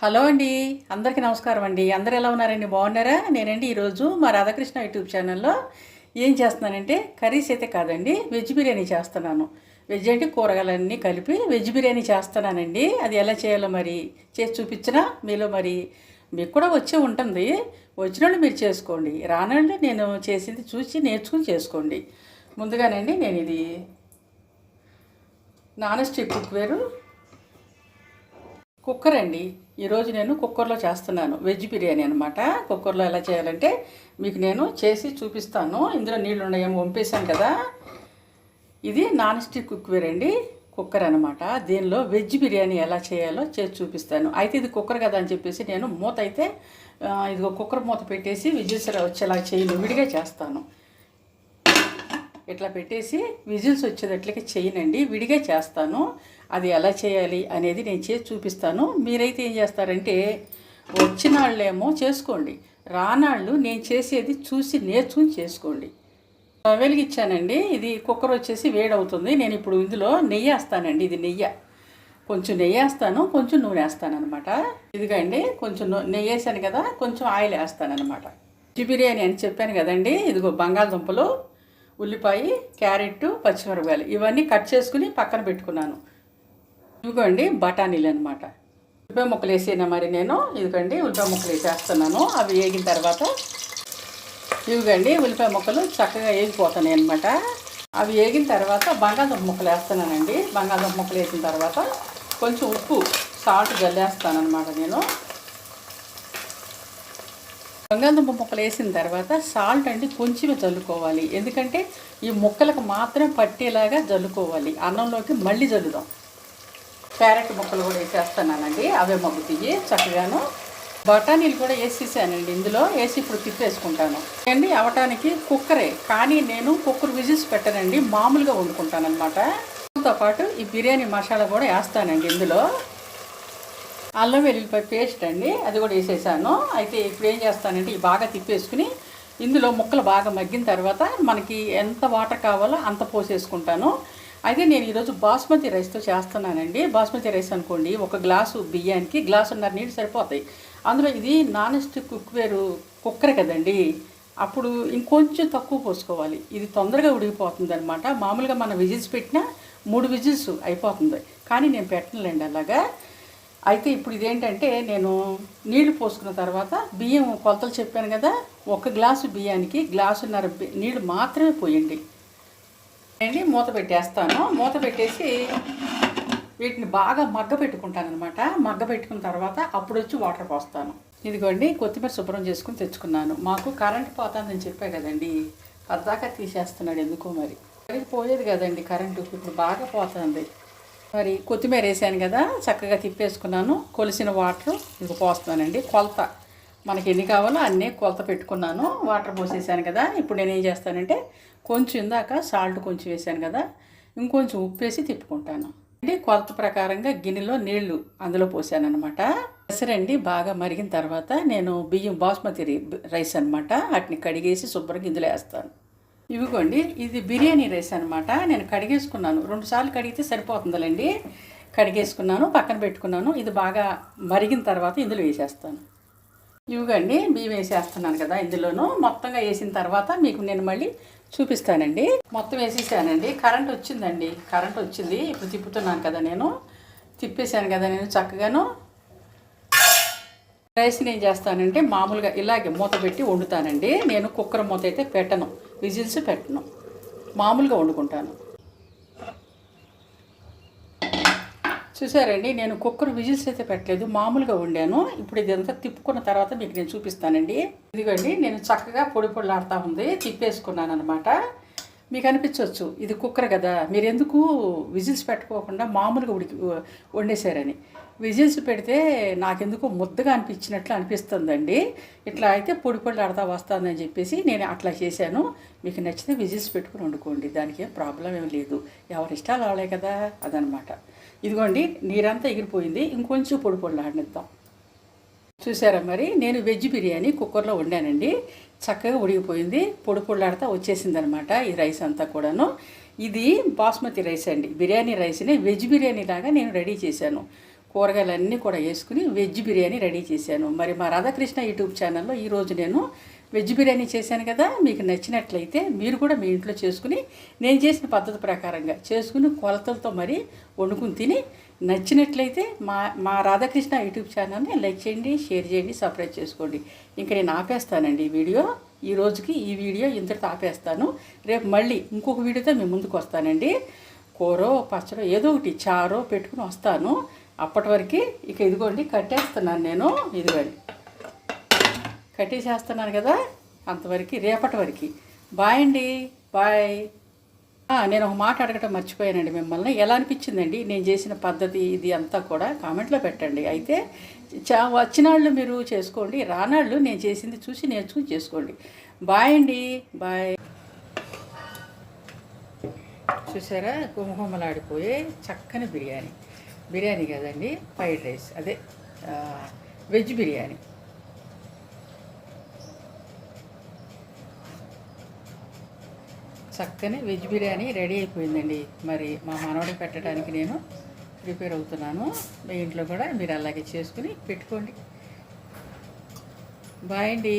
Hello అండి అందరికీ నమస్కారం అండి. అందరు ఎలా ఉన్నారండి? బాగున్నారా? నేనండి ఈరోజు మా రాధాకృష్ణ యూట్యూబ్ ఛానల్లో ఏం చేస్తున్నానంటే కర్రీస్ అయితే కాదండి వెజ్ బిర్యానీ చేస్తున్నాను. వెజ్ అంటే కూరగాయలన్నీ కలిపి వెజ్ బిర్యానీ చేస్తున్నానండి. అది ఎలా చేయాలో మరి చేసి చూపించినా మీలో మరి మీకు కూడా వచ్చే ఉంటుంది. వచ్చినోళ్ళు మీరు చేసుకోండి. రానండి నేను చేసింది చూసి నేర్చుకుని చేసుకోండి. ముందుగానండి నేను ఇది నాన్ స్టిక్ కుక్వేరు కుక్కర్ అండి. ఈరోజు నేను కుక్కర్లో చేస్తున్నాను. వెజ్ బిర్యానీ అనమాట కుక్కర్లో ఎలా చేయాలంటే మీకు నేను చేసి చూపిస్తాను. ఇందులో నీళ్ళు ఉన్నాయేమో వంపేశాను కదా. ఇది నాన్ స్టిక్ కుక్వేర్ అండి. కుక్కర్ అనమాట దీనిలో వెజ్ బిర్యానీ ఎలా చేయాలో చేసి చూపిస్తాను. అయితే ఇది కుక్కర్ కదా అని చెప్పేసి నేను మూత అయితే ఇదిగో కుక్కర్ మూత పెట్టేసి విజిల్స్ వచ్చేలా చేయను విడిగా చేస్తాను. ఇట్లా పెట్టేసి విజిల్స్ వచ్చేటట్లకి చేయనండి. విడిగా చేస్తాను. అది ఎలా చేయాలి అనేది నేను చేసి చూపిస్తాను. మీరైతే ఏం చేస్తారంటే వచ్చిన వాళ్ళేమో చేసుకోండి. రానాళ్ళు నేను చేసేది చూసి నేర్చుకుని చేసుకోండి. వెలిగించానండి ఇది కుక్కర్ వచ్చేసి వేడవుతుంది. నేను ఇప్పుడు ఇందులో నెయ్యి వేస్తానండి. ఇది నెయ్యి. కొంచెం నెయ్యి వేస్తాను కొంచెం నూనె వేస్తాను అనమాట ఇదిగండి కొంచెం నెయ్యి వేసాను కదా కొంచెం ఆయిల్ వేస్తాను అనమాట బిర్యానీ అని చెప్పాను కదండి. ఇదిగో బంగాళదుంపలు ఉల్లిపాయ క్యారెట్ పచ్చిమిరపకాయలు. ఇవన్నీ కట్ చేసుకుని పక్కన పెట్టుకున్నాను. ఇదిగోండి బఠానీలు అనమాట ఉల్లిపాయ ముక్కలు వేసిన మరి నేను? ఇదిగోండి ఉల్లిపాయ ముక్కలు వేసేస్తున్నాను. అవి వేగిన తర్వాత ఇవిగండి ఉల్లిపాయ ముక్కలు చక్కగా వేగిపోతున్నాయి అనమాట అవి వేగిన తర్వాత బంగాళదుంప ముక్కలు వేస్తున్నానండి. బంగాళదుంప ముక్కలు వేసిన తర్వాత కొంచెం ఉప్పు సాల్ట్ జల్లేస్తానమాట నేను. బంగాళదుంప ముక్కలు వేసిన తర్వాత సాల్ట్ అండి కొంచెమే జల్లుకోవాలి ఎందుకంటే ఈ ముక్కలకు మాత్రమే పట్టేలాగా జల్లుకోవాలి అన్నంలోకి మళ్ళీ జల్లుదాం క్యారెట్ ముక్కలు కూడా వేసేస్తున్నానండి అవే మగ్గుతాయి చక్కగాను బఠానీలు కూడా వేసేసానండి ఇందులో. వేసి ఇప్పుడు తిప్పేసుకుంటాను. అండి అవటానికి కుక్కరే కానీ నేను కుక్కర్ విజిల్స్ పెట్టనండి. మామూలుగా వండుకుంటాను అనమాట పాటు ఈ బిర్యానీ మసాలా కూడా వేస్తానండి ఇందులో. అల్లం వెల్లుల్లిపాయ పేస్ట్ అండి అది కూడా వేసేసాను. అయితే ఇప్పుడు ఏం చేస్తానంటే ఇవి బాగా తిప్పేసుకుని ఇందులో ముక్కలు బాగా మగ్గిన తర్వాత మనకి ఎంత వాటర్ కావాలో అంత పోసేసుకుంటాను. అయితే నేను ఈరోజు బాస్మతి రైస్తో చేస్తున్నానండి. బాస్మతి రైస్ అనుకోండి ఒక గ్లాసు బియ్యానికి గ్లాసున్నర నీళ్ళు సరిపోతాయి. అందులో ఇది నాన్ స్టిక్ కుక్వేరు కుక్కర్ కదండి. అప్పుడు ఇంకొంచెం తక్కువ పోసుకోవాలి. ఇది తొందరగా ఉడికిపోతుంది అనమాట మామూలుగా మనం విజిల్స్ పెట్టినా మూడు విజిల్స్ అయిపోతుంది. కానీ నేను పెట్టనులేండి అలాగా. అయితే ఇప్పుడు ఇదేంటంటే నేను నీళ్ళు పోసుకున్న తర్వాత బియ్యం కొలతలు చెప్పాను కదా ఒక గ్లాసు బియ్యానికి గ్లాసున్నర బి- నీళ్ళు మాత్రమే పోయండి. అండి మూత పెట్టేస్తాను. మూత పెట్టేసి వీటిని బాగా మగ్గ పెట్టుకుంటాను అనమాట మగ్గ పెట్టుకున్న తర్వాత అప్పుడు వచ్చి వాటర్ పోస్తాను. ఇదిగోండి కొత్తిమీర శుభ్రం చేసుకుని తెచ్చుకున్నాను. మాకు కరెంట్ పోతుందని చెప్పా కదండి. అర్దాకా తీసేస్తున్నాడు ఎందుకో మరి. అది పోయేది కదండి కరెంటు. ఇప్పుడు బాగా పోతుంది. మరి కొత్తిమీర వేసాను కదా చక్కగా తిప్పేసుకున్నాను. కొలిసిన వాటర్ ఇది పోస్తున్నానండి. కొలత. మనకి ఎన్ని కావాలో అన్నీ కొలత పెట్టుకున్నాను. వాటర్ పోసేసాను కదా. ఇప్పుడు నేను ఏం చేస్తానంటే కొంచెం ఇందాక సాల్ట్ కొంచెం వేసాను కదా. ఇంకొంచెం ఉప్పు వేసి తిప్పుకుంటాను. అంటే కొలత ప్రకారంగా గిన్నెలో నీళ్ళు అందులో పోసాను అనమాట పెసరండి బాగా మరిగిన తర్వాత నేను బియ్యం బాస్మతి రైస్ అనమాట వాటిని కడిగేసి శుభ్రంగా ఇందులో వేస్తాను. ఇవిగోండి ఇది బిర్యానీ రైస్ అనమాట నేను కడిగేసుకున్నాను. రెండు సార్లు కడిగితే సరిపోతుందిలేండి. కడిగేసుకున్నాను పక్కన పెట్టుకున్నాను. ఇది బాగా మరిగిన తర్వాత ఇందులో వేసేస్తాను. ఇవిగండి బియ్యం వేసేస్తున్నాను కదా ఇందులోనూ. మొత్తంగా వేసిన తర్వాత మీకు నేను మళ్ళీ చూపిస్తానండి. మొత్తం వేసేసానండి. కరెంట్ వచ్చిందండి. కరెంట్ వచ్చింది. ఇప్పుడు తిప్పుతున్నాను కదా నేను. తిప్పేశాను కదా నేను చక్కగాను. రైస్ని ఏం చేస్తానంటే మామూలుగా ఇలాగే మూత పెట్టి వండుతానండి. నేను కుక్కర్ మూత అయితే పెట్టను. విజిల్స్ పెట్టను. మామూలుగా వండుకుంటాను. చూసారండి నేను కుక్కర్ విజిల్స్ అయితే పెట్టలేదు మామూలుగా వండాను. ఇప్పుడు ఇదంతా తిప్పుకున్న తర్వాత మీకు నేను చూపిస్తానండి. ఇదిగోండి నేను చక్కగా పొడి పొడిలాడుతూ ఉంది తిప్పేసుకున్నాను అనమాట మీకు అనిపించవచ్చు ఇది కుక్కర్ కదా మీరు ఎందుకు విజిల్స్ పెట్టుకోకుండా మామూలుగా ఉడికి వండేశారని. విజిల్స్ పెడితే నాకెందుకు ముద్దగా అనిపించినట్లు అనిపిస్తుందండి. ఇట్లా అయితే పొడి పొడి ఆడతా వస్తుందని చెప్పేసి నేను అట్లా చేశాను. మీకు నచ్చితే విజిల్స్ పెట్టుకుని వండుకోండి దానికి ఏం ప్రాబ్లం ఏం లేదు. ఎవరి ఇష్టాలు అవలే కదా అదనమాట ఇదిగోండి నీరంతా ఎగిరిపోయింది. ఇంకొంచెం పొడి పొడి చూసారా మరి నేను వెజ్ బిర్యానీ కుక్కర్లో వండానండి. చక్కగా ఉడిగిపోయింది పొడి పొడిలాడుతా వచ్చేసింది అనమాట ఈ రైస్ అంతా కూడాను. ఇది బాస్మతి రైస్ అండి. బిర్యానీ రైస్ని వెజ్ బిర్యానీ లాగా నేను రెడీ చేశాను. కూరగాయలన్నీ కూడా వేసుకుని వెజ్ బిర్యానీ రెడీ చేశాను. మరి మా రాధాకృష్ణ యూట్యూబ్ ఛానల్లో ఈరోజు నేను వెజ్ బిర్యానీ చేశాను కదా మీకు నచ్చినట్లయితే మీరు కూడా మీ ఇంట్లో చేసుకుని నేను చేసిన పద్ధతి ప్రకారంగా చేసుకుని కొలతలతో మరి వండుకుని తిని నచ్చినట్లయితే మా మా రాధాకృష్ణ యూట్యూబ్ ఛానల్ని లైక్ చేయండి షేర్ చేయండి సబ్స్క్రైబ్ చేసుకోండి. ఇంకా నేను ఆపేస్తానండి ఈ వీడియో. ఈ రోజుకి ఈ వీడియో ఇంతటితో ఆపేస్తాను. రేపు మళ్ళీ ఇంకొక వీడియోతో మేము ముందుకు వస్తానండి. కూరో పచ్చడో ఏదో ఒకటి చారో పెట్టుకుని వస్తాను. అప్పటి వరకు ఇక ఇదిగోండి కట్టేస్తున్నాను నేను. ఇదిగోండి. కట్టేసేస్తున్నాను కదా అంతవరకు రేపటి వరకు. బాయ్ అండి. బాయ్ నేను ఒక మాట అడగటం మర్చిపోయానండి మిమ్మల్ని. ఎలా అనిపించిందండి? నేను చేసిన పద్ధతి ఇది అంతా కూడా కామెంట్లో పెట్టండి. అయితే చా వచ్చినాళ్ళు మీరు చేసుకోండి రానాళ్ళు నేను చేసింది చూసి నేర్చుకుని చేసుకోండి. బాయ్ అండి. బాయ్ చూసారా? గుమగుమలాడిపోయే చక్కని బిర్యానీ. బిర్యానీ కదండి? Fried rice. అదే వెజ్ బిర్యానీ. చక్కని వెజ్ బిర్యానీ రెడీ అయిపోయిందండి. మరి మా మనవడికి పెట్టడానికి నేను ప్రిపేర్ అవుతున్నాను. మీ ఇంట్లో కూడా మీరు అలాగే చేసుకుని పెట్టుకోండి. బాయ్ అండి.